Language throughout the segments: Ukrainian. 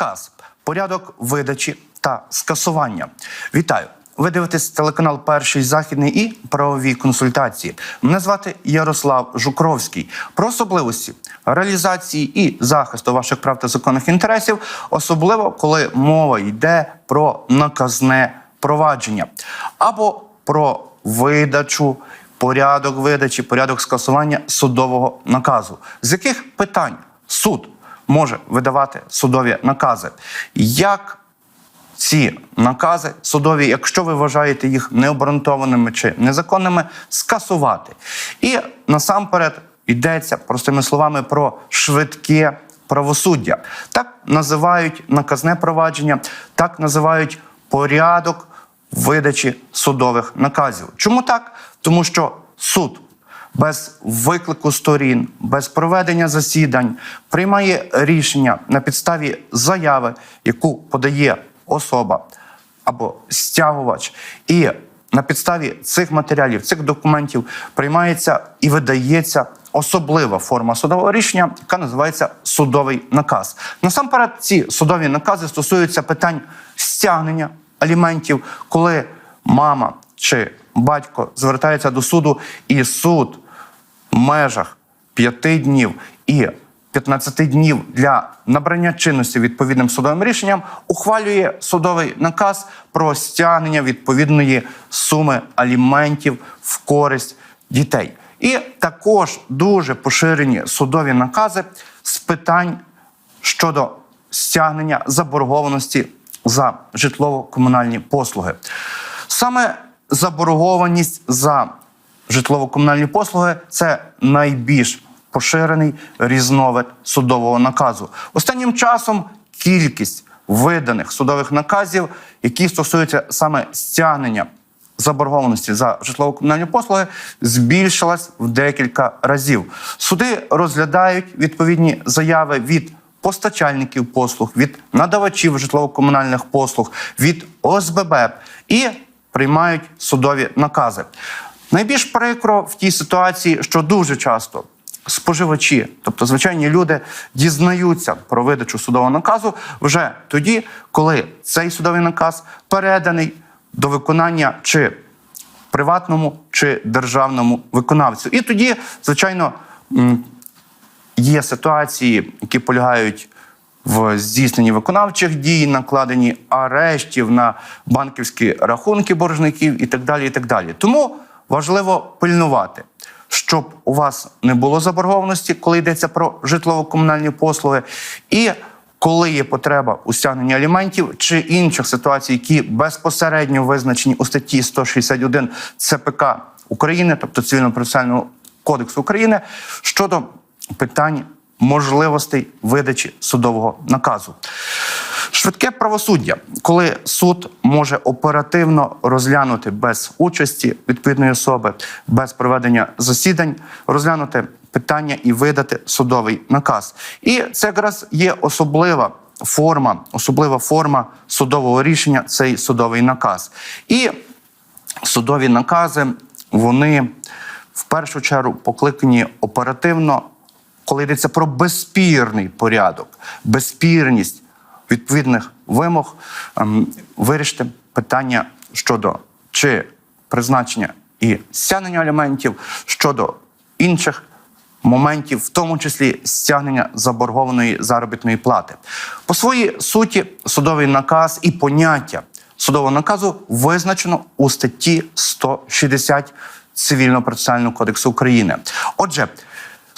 Наказ, порядок видачі та скасування. Вітаю! Ви дивитесь телеканал Перший західний і правові консультації. Мене звати Ярослав Жукровський. Про особливості реалізації і захисту ваших прав та законних інтересів, особливо коли мова йде про наказне провадження або про видачу, порядок видачі, порядок скасування судового наказу. З яких питань суд може видавати судові накази? Як ці накази судові, якщо ви вважаєте їх необґрунтованими чи незаконними, скасувати. І насамперед йдеться простими словами про швидке правосуддя. Так називають наказне провадження, так називають порядок видачі судових наказів. Чому так? Тому що суд без виклику сторін, без проведення засідань приймає рішення на підставі заяви, яку подає особа або стягувач, і на підставі цих матеріалів, цих документів приймається і видається особлива форма судового рішення, яка називається судовий наказ. Насамперед, ці судові накази стосуються питань стягнення аліментів, коли мама чи батько звертається до суду, і суд межах п'яти днів і 15 днів для набрання чинності відповідним судовим рішенням ухвалює судовий наказ про стягнення відповідної суми аліментів в користь дітей. І також дуже поширені судові накази з питань щодо стягнення заборгованості за житлово-комунальні послуги. Саме заборгованість за житлово-комунальні послуги це найбільш поширений різновид судового наказу. Останнім часом кількість виданих судових наказів, які стосуються саме стягнення заборгованості за житлово-комунальні послуги, збільшилась в декілька разів. Суди розглядають відповідні заяви від постачальників послуг, від надавачів житлово-комунальних послуг, від ОСББ і приймають судові накази. Найбільш прикро в тій ситуації, що дуже часто споживачі, тобто звичайні люди, дізнаються про видачу судового наказу вже тоді, коли цей судовий наказ переданий до виконання чи приватному чи державному виконавцю. І тоді, звичайно, є ситуації, які полягають в здійсненні виконавчих дій, накладенні арештів на банківські рахунки боржників і так далі. І так далі. Тому важливо пильнувати, щоб у вас не було заборгованості, коли йдеться про житлово-комунальні послуги, і коли є потреба у стягненні аліментів чи інших ситуацій, які безпосередньо визначені у статті 161 ЦПК України, тобто цивільно-процесуального кодексу України, щодо питань можливостей видачі судового наказу. Швидке правосуддя, коли суд може оперативно розглянути без участі відповідної особи, без проведення засідань, розглянути питання і видати судовий наказ. І це якраз є особлива форма, особлива форма судового рішення цей судовий наказ. І судові накази вони в першу чергу покликані оперативно, коли йдеться про безспірний порядок, безспірність відповідних вимог, ем, вирішити питання щодо чи призначення і стягнення аліментів, щодо інших моментів, в тому числі стягнення заборгованої заробітної плати. По своїй суті, судовий наказ і поняття судового наказу визначено у статті 160 Цивільно-процесуального кодексу України. Отже,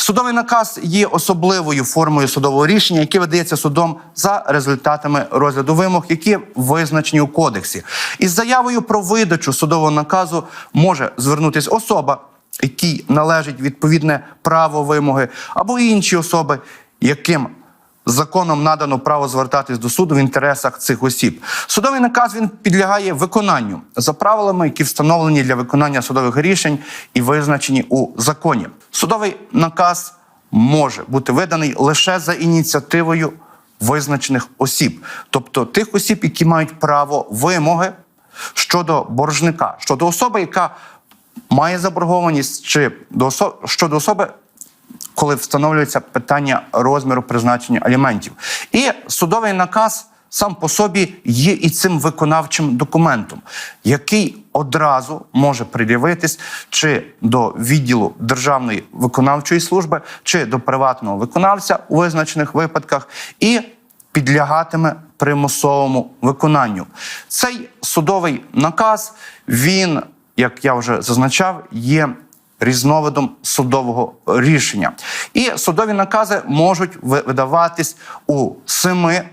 Судовий наказ є особливою формою судового рішення, яке видається судом за результатами розгляду вимог, які визначені у кодексі. Із заявою про видачу судового наказу може звернутися особа, якій належить відповідне право вимоги, або інші особи, яким законом надано право звертатись до суду в інтересах цих осіб. Судовий наказ він підлягає виконанню за правилами, які встановлені для виконання судових рішень і визначені у законі. Судовий наказ може бути виданий лише за ініціативою визначених осіб, тобто тих осіб, які мають право вимоги щодо боржника, щодо особи, яка має заборгованість, чи до осо- щодо особи, коли встановлюється питання розміру призначення аліментів. І судовий наказ сам по собі є і цим виконавчим документом, який одразу може пред'явитись чи до відділу Державної виконавчої служби, чи до приватного виконавця у визначених випадках, і підлягатиме примусовому виконанню. Цей судовий наказ, він, як я вже зазначав, є різновидом судового рішення. І судові накази можуть видаватись у семи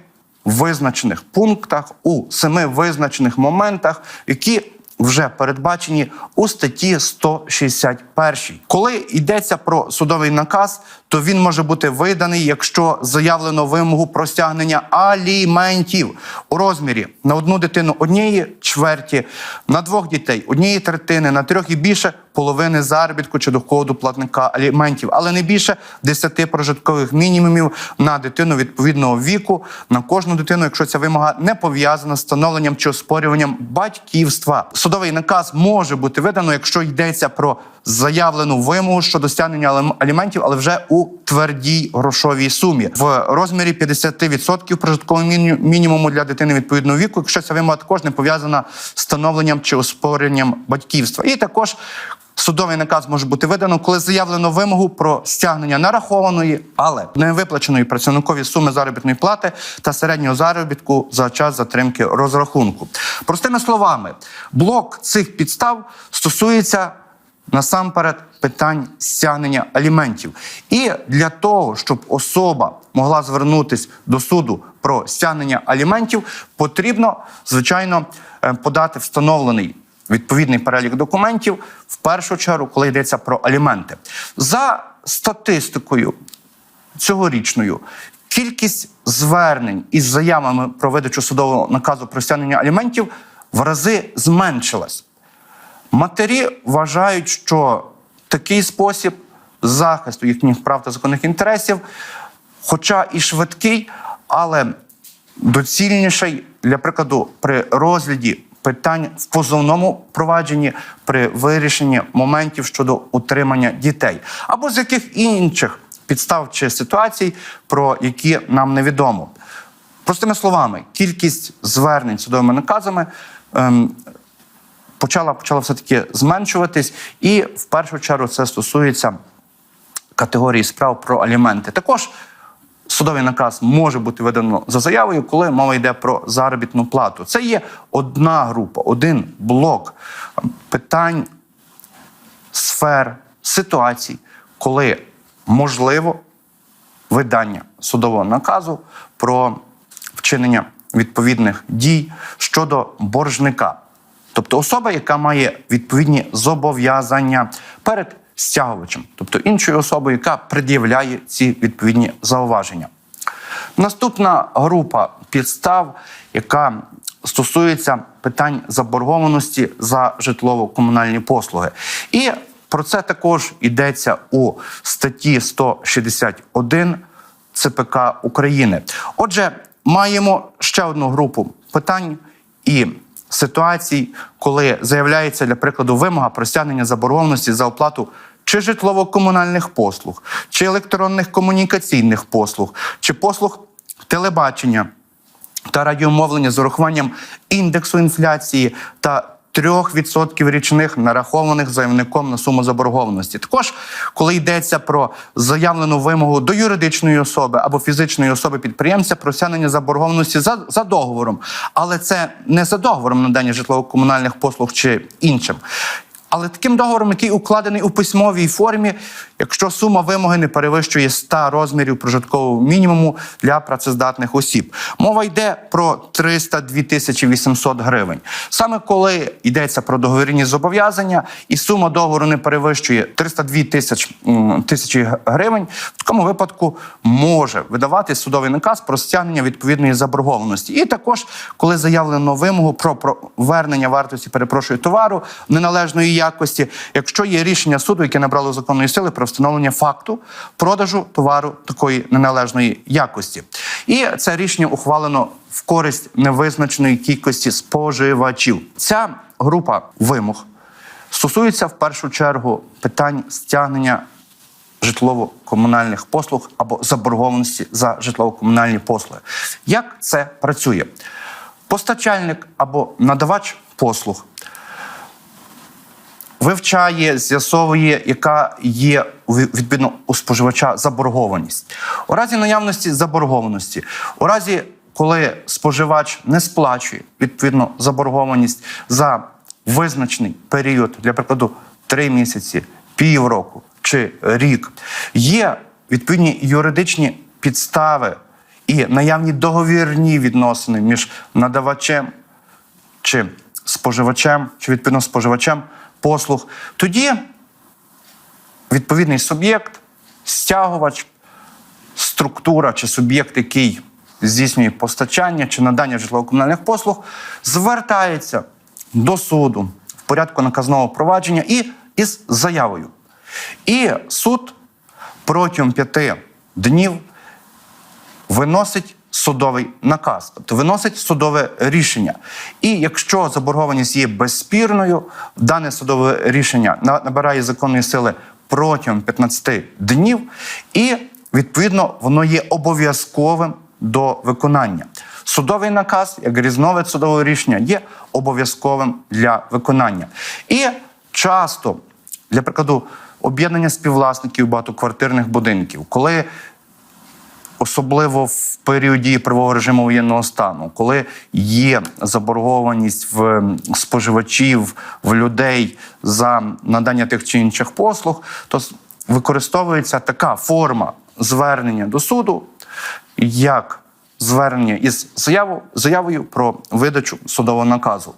визначених пунктах, у семи визначених моментах, які вже передбачені у статті 161. Коли йдеться про судовий наказ, то він може бути виданий, якщо заявлено вимогу про стягнення аліментів у розмірі на одну дитину однієї чверті, на двох дітей однієї третини, на трьох і більше половини заробітку чи доходу платника аліментів, але не більше 10 прожиткових мінімумів на дитину відповідного віку на кожну дитину, якщо ця вимога не пов'язана з встановленням чи оспорюванням батьківства. Судовий наказ може бути видано, якщо йдеться про заявлену вимогу щодо стягнення алім- аліментів, але вже у твердій грошовій сумі в розмірі 50% прожиткового мінімуму для дитини відповідного віку, якщо ця вимога також не пов'язана з встановленням чи оспоренням батьківства. І також Судовий наказ може бути видано, коли заявлено вимогу про стягнення нарахованої, але не виплаченої працівникові суми заробітної плати та середнього заробітку за час затримки розрахунку. Простими словами, блок цих підстав стосується насамперед питань стягнення аліментів. І для того, щоб особа могла звернутися до суду про стягнення аліментів, потрібно, звичайно, е, подати встановлений відповідний перелік документів, в першу чергу, коли йдеться про аліменти. За статистикою цьогорічною, кількість звернень із заявами про видачу судового наказу про стягнення аліментів в рази зменшилась. Матері вважають, що такий спосіб захисту їхніх прав та законних інтересів, хоча і швидкий, але доцільніший, для прикладу, при розгляді питань в позовному провадженні при вирішенні моментів щодо утримання дітей, або з яких інших підстав чи ситуацій, про які нам невідомо. Простими словами, кількість звернень судовими наказами ем, почала, почала все-таки зменшуватись, і в першу чергу це стосується категорії справ про аліменти. Також судовий наказ може бути видано за заявою, коли мова йде про заробітну плату. Це є одна група, один блок питань, сфер, ситуацій, коли можливо видання судового наказу про вчинення відповідних дій щодо боржника. Тобто особа, яка має відповідні зобов'язання перед стягувачем, тобто іншою особою, яка пред'являє ці відповідні зауваження. Наступна група підстав, яка стосується питань заборгованості за житлово-комунальні послуги. І про це також йдеться у статті 161 ЦПК України. Отже, маємо ще одну групу питань і ситуацій, коли заявляється, для прикладу, вимога про стягнення заборгованості за оплату чи житлово-комунальних послуг, чи електронних комунікаційних послуг, чи послуг телебачення та радіомовлення з урахуванням індексу інфляції та 3% річних нарахованих заявником на суму заборгованості. Також, коли йдеться про заявлену вимогу до юридичної особи або фізичної особи підприємця про стягнення заборгованості за, за договором, але це не за договором надання житлово-комунальних послуг чи іншим. Але таким договором, який укладений у письмовій формі, якщо сума вимоги не перевищує 100 розмірів прожиткового мінімуму для працездатних осіб. Мова йде про 302 тисячі 800 гривень. Саме коли йдеться про договірні зобов'язання, і сума договору не перевищує 302 тисяч, м, тисячі гривень, в такому випадку може видавати судовий наказ про стягнення відповідної заборгованості. І також, коли заявлено вимогу про повернення вартості, перепрошую, товару неналежної якості, якщо є рішення суду, яке набрало законної сили про встановлення факту продажу товару такої неналежної якості. І це рішення ухвалено в користь невизначеної кількості споживачів. Ця група вимог стосується в першу чергу питань стягнення житлово-комунальних послуг або заборгованості за житлово-комунальні послуги. Як це працює? Постачальник або надавач послуг вивчає, з'ясовує, яка є відповідно у споживача заборгованість. У разі наявності заборгованості, у разі, коли споживач не сплачує відповідно заборгованість за визначений період, для прикладу, три місяці, півроку чи рік, є відповідні юридичні підстави і наявні договірні відносини між надавачем чи споживачем, чи відповідно споживачем послуг, тоді відповідний суб'єкт, стягувач, структура чи суб'єкт, який здійснює постачання чи надання житлово-комунальних послуг, звертається до суду в порядку наказного провадження і із заявою. І суд протягом п'яти днів виносить судовий наказ, тобто виносить судове рішення. І якщо заборгованість є безспірною, дане судове рішення набирає законної сили протягом 15 днів, і відповідно воно є обов'язковим до виконання. Судовий наказ, як різновид судового рішення, є обов'язковим для виконання. І часто, для прикладу, об'єднання співвласників багатоквартирних будинків, коли особливо в період дії правового режиму воєнного стану, коли є заборгованість в споживачів, в людей за надання тих чи інших послуг, то використовується така форма звернення до суду, як звернення із заяву, заявою про видачу судового наказу.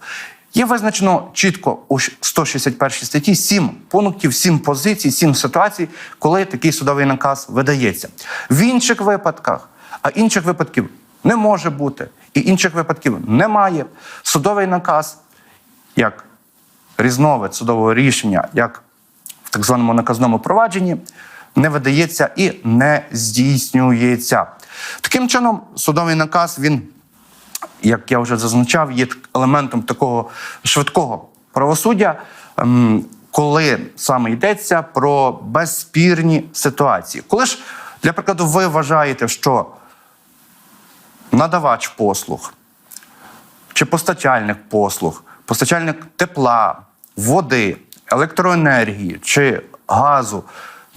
Є визначено чітко у 161 статті сім пунктів, сім позицій, сім ситуацій, коли такий судовий наказ видається. В інших випадках, а інших випадків не може бути, і інших випадків немає. Судовий наказ, як різновид судового рішення, як в так званому наказному провадженні, не видається і не здійснюється. Таким чином, судовий наказ він як я вже зазначав, є елементом такого швидкого правосуддя, ем, коли саме йдеться про безспірні ситуації. Коли ж, для прикладу, ви вважаєте, що надавач послуг чи постачальник послуг, постачальник тепла, води, електроенергії чи газу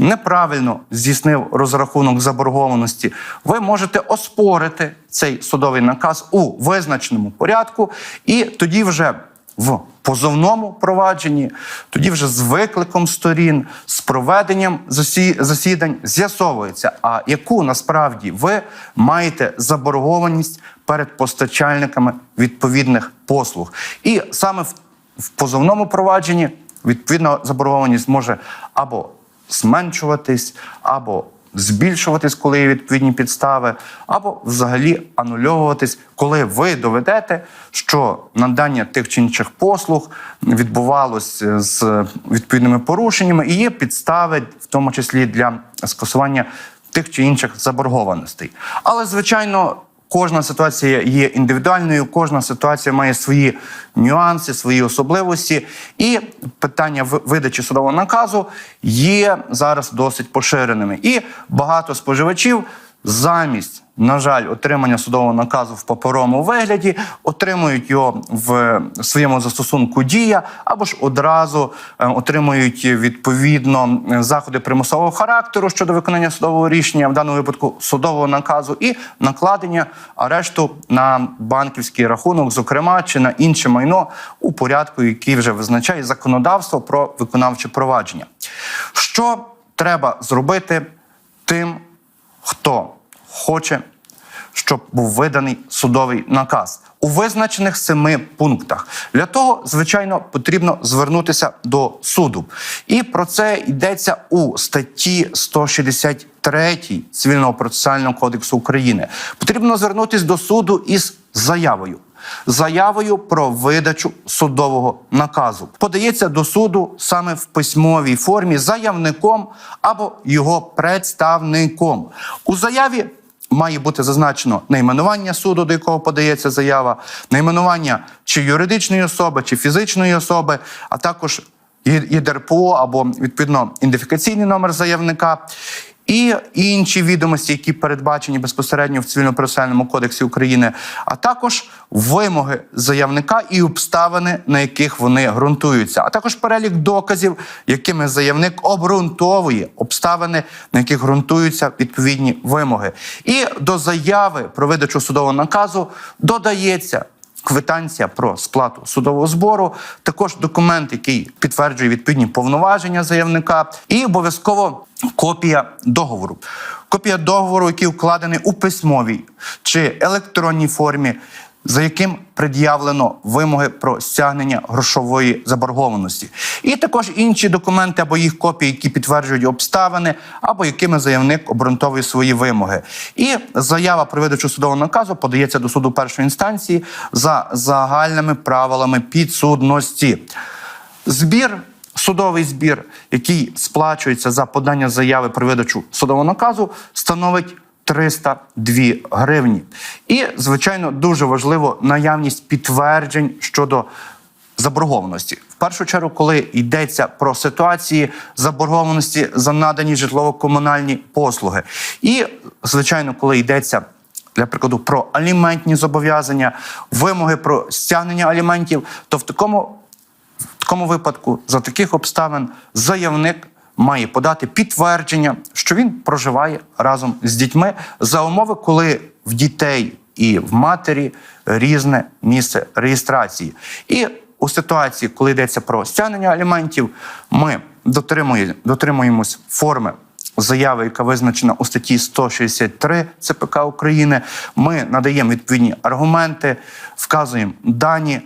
неправильно здійснив розрахунок заборгованості, ви можете оспорити цей судовий наказ у визначеному порядку, і тоді вже в позовному провадженні, тоді вже з викликом сторін, з проведенням засідань з'ясовується, а яку насправді ви маєте заборгованість перед постачальниками відповідних послуг. І саме в, позовному провадженні відповідна заборгованість може або зменшуватись, або збільшуватись, коли є відповідні підстави, або взагалі анульовуватись, коли ви доведете, що надання тих чи інших послуг відбувалось з відповідними порушеннями і є підстави, в тому числі для скасування тих чи інших заборгованостей. Але, звичайно, Кожна ситуація є індивідуальною, кожна ситуація має свої нюанси, свої особливості, і питання видачі судового наказу є зараз досить поширеними. І багато споживачів замість, на жаль, отримання судового наказу в паперовому вигляді, отримують його в своєму застосунку дія або ж одразу е, отримують відповідно заходи примусового характеру щодо виконання судового рішення, в даному випадку судового наказу, і накладення арешту на банківський рахунок, зокрема чи на інше майно у порядку, який вже визначає законодавство про виконавче провадження. Що треба зробити тим, хто хоче, щоб був виданий судовий наказ у визначених семи пунктах. Для того, звичайно, потрібно звернутися до суду. І про це йдеться у статті 163 Цивільного процесуального кодексу України. Потрібно звернутися до суду із заявою. Заявою про видачу судового наказу подається до суду саме в письмовій формі заявником або його представником. У заяві має бути зазначено найменування суду, до якого подається заява, найменування чи юридичної особи, чи фізичної особи, а також ЄДРПО або відповідно ідентифікаційний номер заявника. І інші відомості, які передбачені безпосередньо в цивільно-процесуальному кодексі України, а також вимоги заявника і обставини, на яких вони ґрунтуються, а також перелік доказів, якими заявник обґрунтовує обставини, на яких ґрунтуються відповідні вимоги. І до заяви про видачу судового наказу додається квитанція про сплату судового збору, також документ, який підтверджує відповідні повноваження заявника, і обов'язково копія договору. Копія договору, який укладений у письмовій чи електронній формі. За яким пред'явлено вимоги про стягнення грошової заборгованості, і також інші документи або їх копії, які підтверджують обставини, або якими заявник обґрунтовує свої вимоги. І заява про видачу судового наказу подається до суду першої інстанції за загальними правилами підсудності. Збір, судовий збір, який сплачується за подання заяви про видачу судового наказу, становить 302 гривні. І, звичайно, дуже важливо наявність підтверджень щодо заборгованості. В першу чергу, коли йдеться про ситуації заборгованості за надані житлово-комунальні послуги. І, звичайно, коли йдеться для прикладу про аліментні зобов'язання, вимоги про стягнення аліментів, то в такому, в такому випадку, за таких обставин, заявник має подати підтвердження, що він проживає разом з дітьми за умови, коли в дітей і в матері різне місце реєстрації. І у ситуації, коли йдеться про стягнення аліментів, ми дотримує, дотримуємось форми. Заяви, яка визначена у статті 163 ЦПК України, ми надаємо відповідні аргументи, вказуємо дані,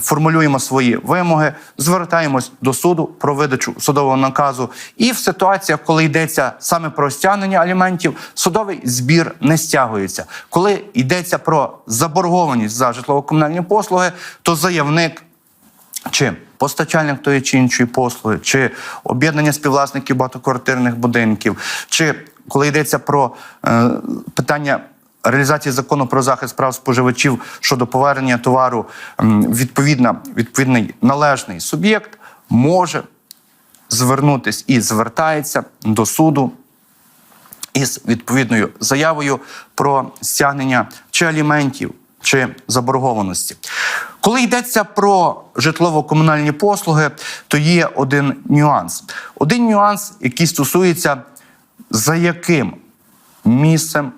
формулюємо свої вимоги, звертаємось до суду про видачу судового наказу. І в ситуаціях, коли йдеться саме про стягнення аліментів, судовий збір не стягується. Коли йдеться про заборгованість за житлово-комунальні послуги, то заявник чи постачальник тої чи іншої послуги, чи об'єднання співвласників багатоквартирних будинків, чи коли йдеться про е, питання. Реалізації закону про захист прав споживачів щодо повернення товару відповідна, відповідний належний суб'єкт може звернутись і звертається до суду із відповідною заявою про стягнення чи аліментів, чи заборгованості. Коли йдеться про житлово-комунальні послуги, то є один нюанс. Один нюанс, який стосується за яким місцем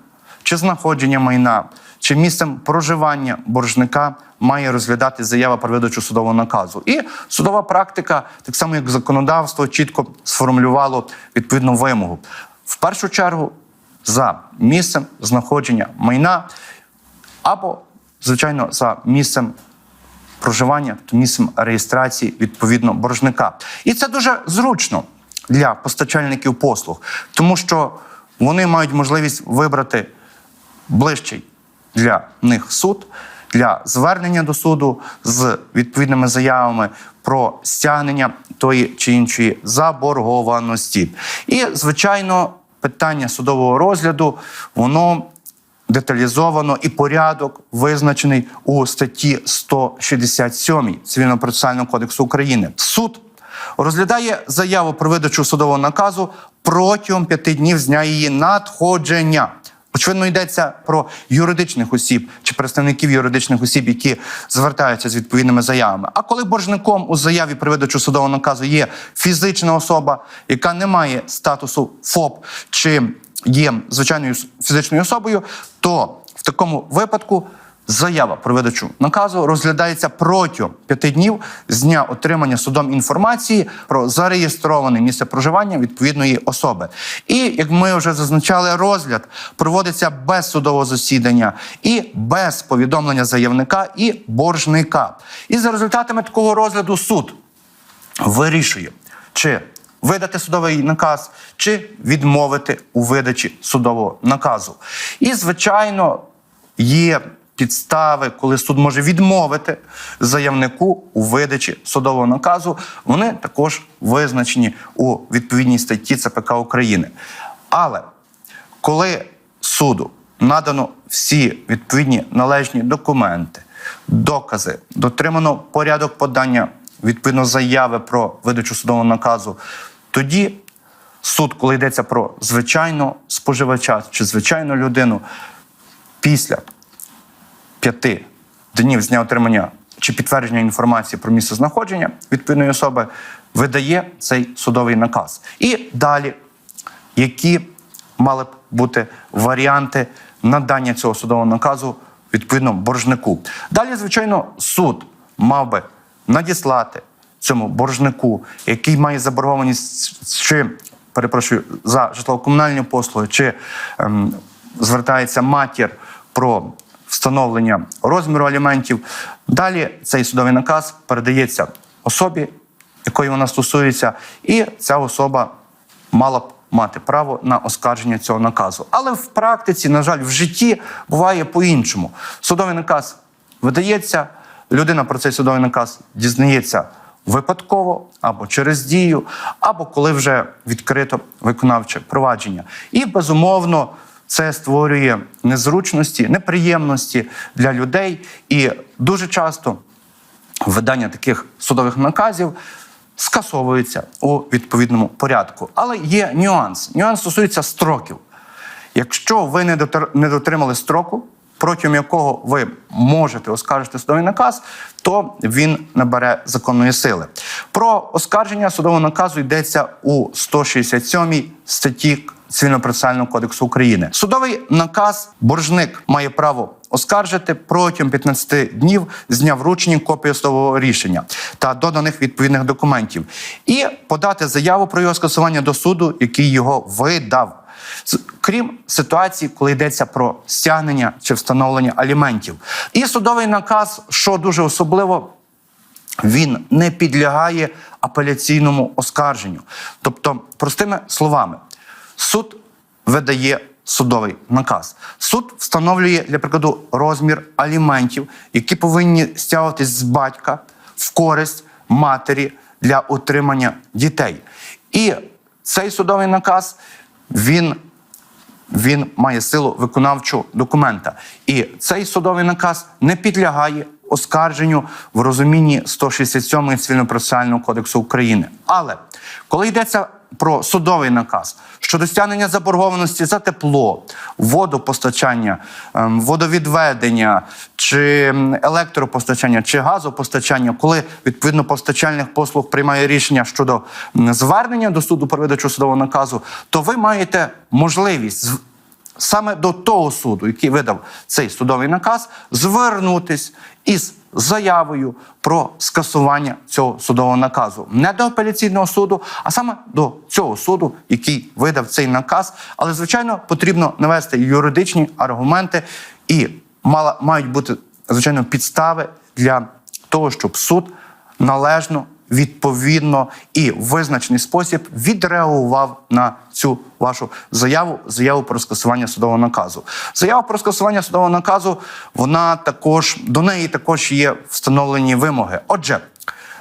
чи знаходження майна, чи місцем проживання боржника має розглядати заява про видачу судового наказу. І судова практика, так само як законодавство, чітко сформулювало відповідну вимогу. В першу чергу за місцем знаходження майна або, звичайно, за місцем проживання, то місцем реєстрації відповідно боржника. І це дуже зручно для постачальників послуг, тому що вони мають можливість вибрати ближчий для них суд для звернення до суду з відповідними заявами про стягнення тої чи іншої заборгованості. І, звичайно, питання судового розгляду воно деталізовано і порядок визначений у статті 167 Цивільно-процесуального кодексу України. Суд розглядає заяву про видачу судового наказу протягом п'яти днів з дня її надходження. Очевидно, йдеться про юридичних осіб чи представників юридичних осіб, які звертаються з відповідними заявами. А коли боржником у заяві при видачу судового наказу є фізична особа, яка не має статусу ФОП чи є звичайною фізичною особою, то в такому випадку заява про видачу наказу розглядається протягом п'яти днів з дня отримання судом інформації про зареєстроване місце проживання відповідної особи. І як ми вже зазначали, розгляд проводиться без судового засідання і без повідомлення заявника і боржника. І за результатами такого розгляду суд вирішує, чи видати судовий наказ, чи відмовити у видачі судового наказу. І, звичайно, є підстави, коли суд може відмовити заявнику у видачі судового наказу. Вони також визначені у відповідній статті ЦПК України. Але коли суду надано всі відповідні належні документи, докази, дотримано порядок подання відповідно заяви про видачу судового наказу, тоді суд, коли йдеться про звичайного споживача чи звичайну людину, після п'яти днів з дня отримання чи підтвердження інформації про місце знаходження відповідної особи видає цей судовий наказ. І далі, які мали б бути варіанти надання цього судового наказу відповідно боржнику. Далі, звичайно, суд мав би надіслати цьому боржнику, який має заборгованість чи перепрошую за житлово-комунальні послуги, чи ем, звертається матір про встановлення розміру аліментів. Далі цей судовий наказ передається особі, якої вона стосується, і ця особа мала б мати право на оскарження цього наказу. Але в практиці, на жаль, в житті буває по-іншому. Судовий наказ видається, людина про цей судовий наказ дізнається випадково або через дію, або коли вже відкрито виконавче провадження. І безумовно. Це створює незручності, неприємності для людей, і дуже часто видання таких судових наказів скасовується у відповідному порядку. Але є нюанс. Нюанс стосується строків. Якщо ви не дотримали строку, протягом якого ви можете оскаржити судовий наказ, то він набере законної сили. Про оскарження судового наказу йдеться у 167 статті Цивільно-процесуального кодексу України. Судовий наказ боржник має право оскаржити протягом 15 днів з дня вручення копії судового рішення та доданих відповідних документів, і подати заяву про його скасування до суду, який його видав. Крім ситуації, коли йдеться про стягнення чи встановлення аліментів. І судовий наказ, що дуже особливо, він не підлягає апеляційному оскарженню. Тобто, простими словами, суд видає судовий наказ. Суд встановлює, для прикладу, розмір аліментів, які повинні стягуватись з батька в користь матері для утримання дітей. І цей судовий наказ він він має силу виконавчого документа. І цей судовий наказ не підлягає оскарженню в розумінні 167 цивільно-процесуального кодексу України. Але коли йдеться про судовий наказ щодо стягнення заборгованості за тепло, водопостачання, ем, водовідведення чи електропостачання чи газопостачання, коли відповідно постачальних послуг приймає рішення щодо звернення до суду про видачу судового наказу, то ви маєте можливість саме до того суду, який видав цей судовий наказ, звернутись із заявою про скасування цього судового наказу не до апеляційного суду, а саме до цього суду, який видав цей наказ. Але звичайно потрібно навести юридичні аргументи і мала мають бути звичайно підстави для того, щоб суд належно відповідно і в визначений спосіб відреагував на цю вашу заяву, заяву про скасування судового наказу. Заява про скасування судового наказу, вона також до неї також є встановлені вимоги. Отже.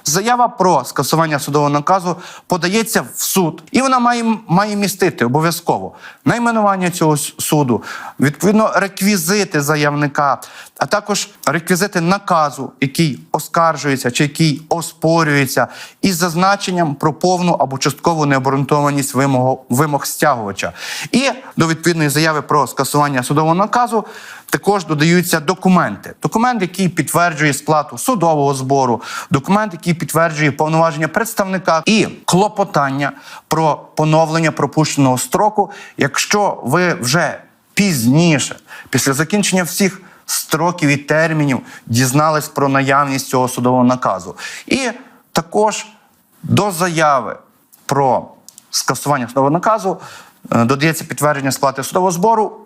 Заява про скасування судового наказу подається в суд, і вона має, має містити обов'язково найменування цього суду, відповідно, реквізити заявника, а також реквізити наказу, який оскаржується чи який оспорюється, із зазначенням про повну або часткову необґрунтованість вимог, вимог стягувача. І до відповідної заяви про скасування судового наказу також додаються документи. Документ, який підтверджує сплату судового збору, документ, який підтверджує повноваження представника і клопотання про поновлення пропущеного строку, якщо ви вже пізніше, після закінчення всіх строків і термінів, дізнались про наявність цього судового наказу. І також до заяви про скасування судового наказу додається підтвердження сплати судового збору,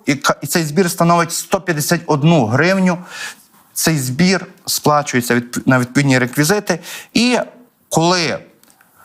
і цей збір становить 151 гривню. Цей збір сплачується на відповідні реквізити. І коли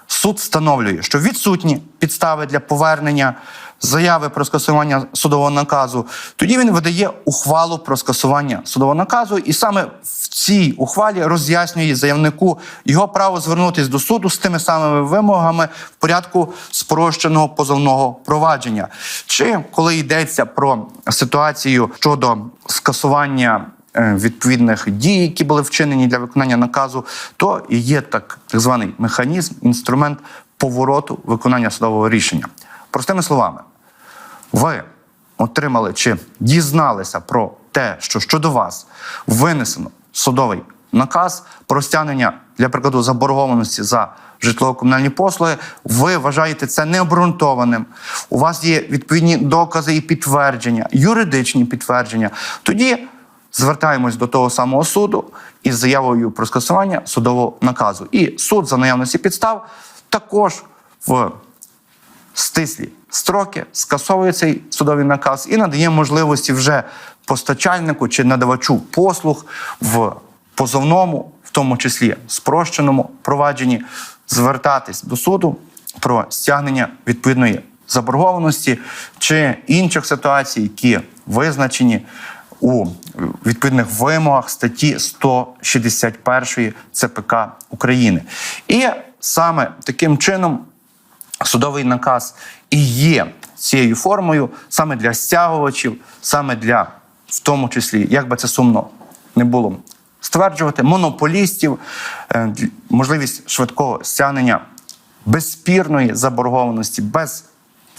суд встановлює, що відсутні підстави для повернення заяви про скасування судового наказу, тоді він видає ухвалу про скасування судового наказу, і саме в цій ухвалі роз'яснює заявнику його право звернутися до суду з тими самими вимогами в порядку спрощеного позовного провадження. Чи коли йдеться про ситуацію щодо скасування е, відповідних дій, які були вчинені для виконання наказу, то є так, так званий механізм, інструмент повороту виконання судового рішення. Простими словами, ви отримали чи дізналися про те, що щодо вас винесено судовий наказ про стягнення для прикладу заборгованості за житлово-комунальні послуги, ви вважаєте це необґрунтованим. У вас є відповідні докази і підтвердження, юридичні підтвердження. Тоді звертаємось до того самого суду із заявою про скасування судового наказу. І суд за наявності підстав також в стислі строки, скасовує цей судовий наказ і надає можливості вже постачальнику чи надавачу послуг в позовному, в тому числі спрощеному провадженні, звертатись до суду про стягнення відповідної заборгованості чи інших ситуацій, які визначені у відповідних вимогах статті 161 ЦПК України. І саме таким чином судовий наказ і є цією формою саме для стягувачів, саме для, в тому числі, як би це сумно не було стверджувати, монополістів, е, можливість швидкого стягнення безспірної заборгованості, без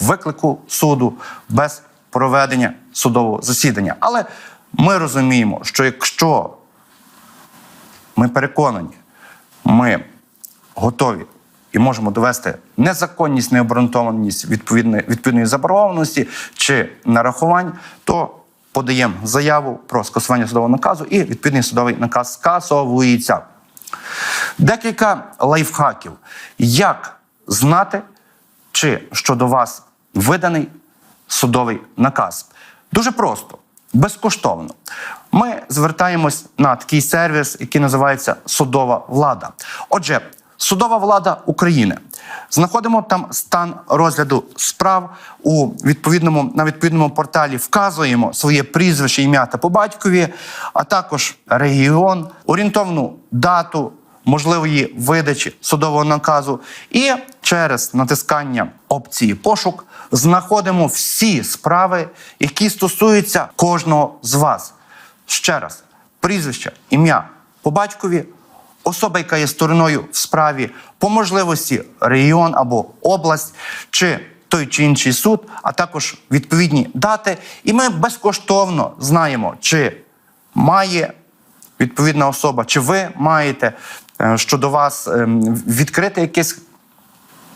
виклику суду, без проведення судового засідання. Але ми розуміємо, що якщо ми переконані, ми готові і можемо довести незаконність, необґрунтованість відповідної, відповідної заборгованості чи нарахувань, то подаємо заяву про скасування судового наказу, і відповідний судовий наказ скасовується. Декілька лайфхаків. Як знати, чи щодо вас виданий судовий наказ? Дуже просто, безкоштовно. Ми звертаємось на такий сервіс, який називається Судова влада. Отже, судова влада України. Знаходимо там стан розгляду справ у відповідному на відповідному порталі. Вказуємо своє прізвище, ім'я та по батькові, а також регіон, орієнтовну дату можливої видачі судового наказу, і через натискання опції пошук знаходимо всі справи, які стосуються кожного з вас. Ще раз, прізвище, ім'я по батькові, особа, яка є стороною в справі, по можливості регіон або область, чи той чи інший суд, а також відповідні дати. І ми безкоштовно знаємо, чи має відповідна особа, чи ви маєте е, щодо вас ем, відкрите якесь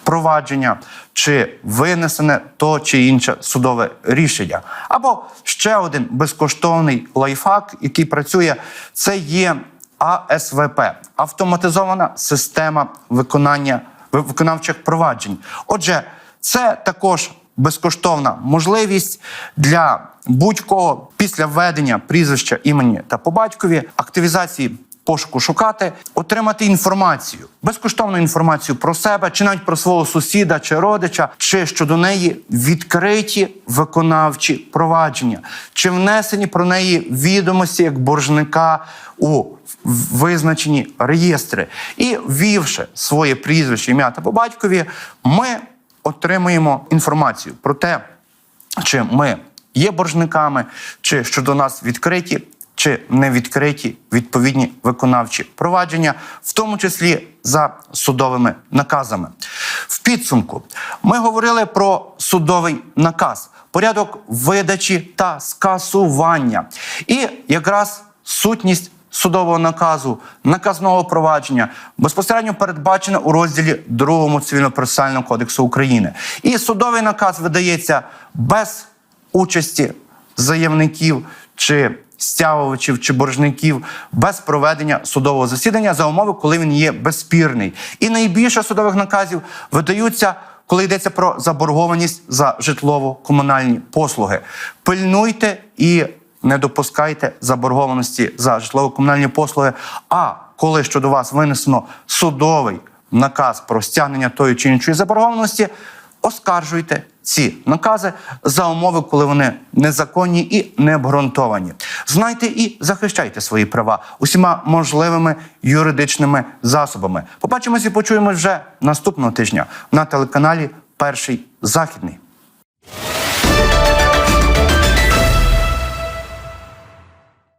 провадження, чи винесене то чи інше судове рішення. Або ще один безкоштовний лайфхак, який працює, це є АСВП автоматизована система виконання виконавчих проваджень. Отже, це також безкоштовна можливість для будь-кого після введення прізвища імені та по батькові активізації пошуку шукати, отримати інформацію, безкоштовну інформацію про себе, чи навіть про свого сусіда чи родича, чи щодо неї відкриті виконавчі провадження, чи внесені про неї відомості як боржника у визначені реєстри. І ввівши своє прізвище, ім'я та по батькові, ми отримуємо інформацію про те, чи ми є боржниками, чи щодо нас відкриті, чи не відкриті відповідні виконавчі провадження, в тому числі за судовими наказами. В підсумку ми говорили про судовий наказ, порядок видачі та скасування, і якраз сутність. Судового наказу, наказного провадження безпосередньо передбачено у розділі 2 Цивільно-процесуального кодексу України. І судовий наказ видається без участі заявників чи стягувачів чи боржників без проведення судового засідання за умови, коли він є безспірний. І найбільше судових наказів видаються. Коли йдеться про заборгованість за житлово-комунальні послуги, пильнуйте і не допускайте заборгованості за житлово-комунальні послуги. А коли щодо вас винесено судовий наказ про стягнення тої чи іншої заборгованості, оскаржуйте ці накази за умови, коли вони незаконні і необґрунтовані. Знайте і захищайте свої права усіма можливими юридичними засобами. Побачимось і почуємось вже наступного тижня на телеканалі Перший Західний.